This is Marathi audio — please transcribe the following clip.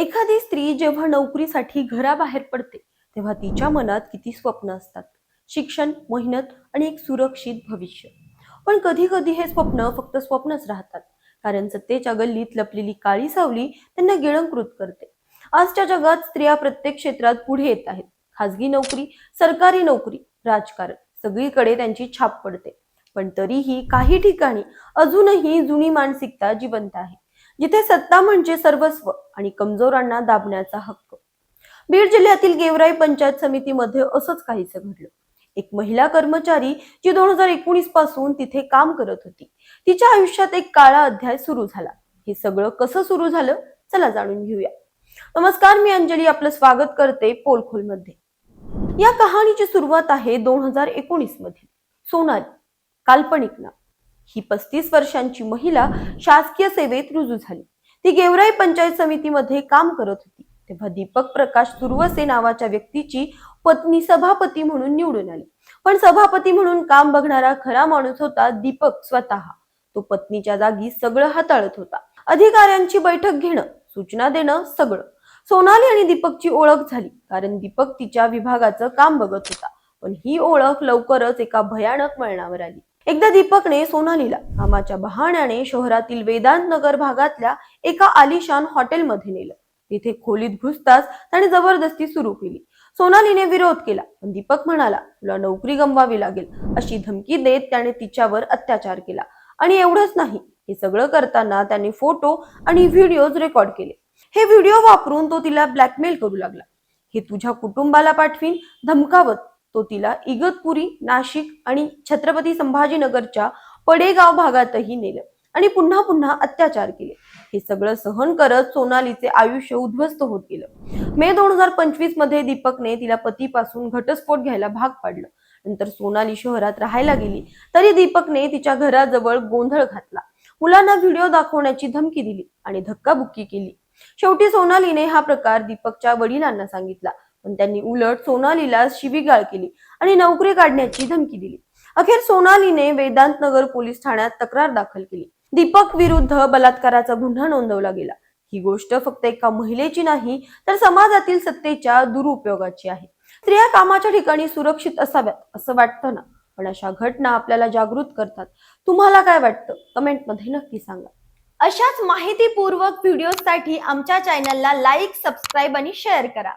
एखादी स्त्री जेव्हा नोकरीसाठी घराबाहेर पडते तेव्हा तिच्या मनात किती स्वप्न असतात? शिक्षण मेहनत आणि एक सुरक्षित भविष्य. पण कधी कधी हे स्वप्न फक्त स्वप्नच राहतात कारण सत्तेच्या गल्लीत लपलेली काळी सावली त्यांना गिळंकृत करते. आजच्या जगात स्त्रिया प्रत्येक क्षेत्रात पुढे येत आहेत. खाजगी नोकरी सरकारी नोकरी राजकारण सगळीकडे त्यांची छाप पडते. पण तरीही काही ठिकाणी अजूनही जुनी मानसिकता जिवंत आहे. जिथे सत्ता म्हणजे सर्वस्व आणि कमजोरांना दाबण्याचा हक्क. बीड जिल्ह्यातील गेवराई पंचायत समितीमध्ये असंच काहीच घडलं. एक महिला कर्मचारी जी दोन हजार एकोणीसपासून तिथे काम करत होती तिच्या आयुष्यात एक काळा अध्याय सुरू झाला. हे सगळं कसं सुरू झालं? चला जाणून घेऊया. नमस्कार मी अंजली आपलं स्वागत करते पोलखोलमध्ये या कहाणीची सुरुवात आहे दोन हजार एकोणीसमध्ये. सोनाली काल्पनिक नाव. ही पस्तीस वर्षांची महिला शासकीय सेवेत रुजू झाली. ती गेवराई पंचायत समितीमध्ये काम करत होती. तेव्हा दीपक प्रकाश तुर्वसे नावाच्या व्यक्तीची पत्नी सभापती म्हणून निवडून आली. पण सभापती म्हणून काम बघणारा खरा माणूस होता दीपक स्वतः. तो पत्नीच्या जागी सगळं हाताळत होता. अधिकाऱ्यांची बैठक घेणं सूचना देणं सगळं. सोनाली आणि दीपकची ओळख झाली कारण दीपक तिच्या विभागाचं काम बघत होता. पण ही ओळख लवकरच एका भयानक वळणावर आली. एकदा दीपकने सोनालीला कामाच्या बहाण्याने शहरातील वेदांत नगर भागातल्या एका आलिशान हॉटेलमध्ये नेलं. तिथे खोलीत घुसताच त्याने जबरदस्ती सुरू केली. सोनालीने विरोध केला. पण दीपक म्हणाला तुला नोकरी गमवावी लागेल. अशी धमकी देत त्याने तिच्यावर अत्याचार केला. आणि एवढंच नाही हे सगळं करताना त्याने फोटो आणि व्हिडिओज रेकॉर्ड केले. हे व्हिडिओ वापरून तो तिला ब्लॅकमेल करू लागला. हे तुझ्या कुटुंबाला पाठवीन धमकावत तो तिला इगतपुरी नाशिक आणि छत्रपती संभाजीनगरच्या पडेगाव भागातही नेलं आणि पुन्हा पुन्हा अत्याचार केले. हे सगळं सहन करत सोनालीचे आयुष्य उद्ध्वस्त होत गेलं. मे दोन हजार पंचवीसमध्ये दीपकने तिला पतीपासून घटस्फोट घ्यायला भाग पाडलं. नंतर सोनाली शहरात राहायला गेली. तरी दीपकने तिच्या घराजवळ गोंधळ घातला. मुलांना व्हिडिओ दाखवण्याची धमकी दिली आणि धक्काबुक्की केली. शेवटी सोनालीने हा प्रकार दीपकच्या वडिलांना सांगितला. पण त्यांनी उलट सोनालीला शिवीगाळ केली आणि नोकरी काढण्याची धमकी दिली. अखेर सोनालीने वेदांत नगर पोलीस ठाण्यात तक्रार दाखल केली. दीपक विरुद्ध बलात्काराचा गुन्हा नोंदवला गेला. ही गोष्ट फक्त एका महिलेची नाही तर समाजातील सत्तेच्या दुरुपयोगाची आहे. स्त्रिया कामाच्या ठिकाणी सुरक्षित असाव्यात असं वाटतं ना? पण अशा घटना आपल्याला जागृत करतात. तुम्हाला काय वाटतं? कमेंटमध्ये नक्की सांगा. अशाच माहितीपूर्वक व्हिडिओसाठी आमच्या चॅनलला लाईक सबस्क्राईब आणि शेअर करा.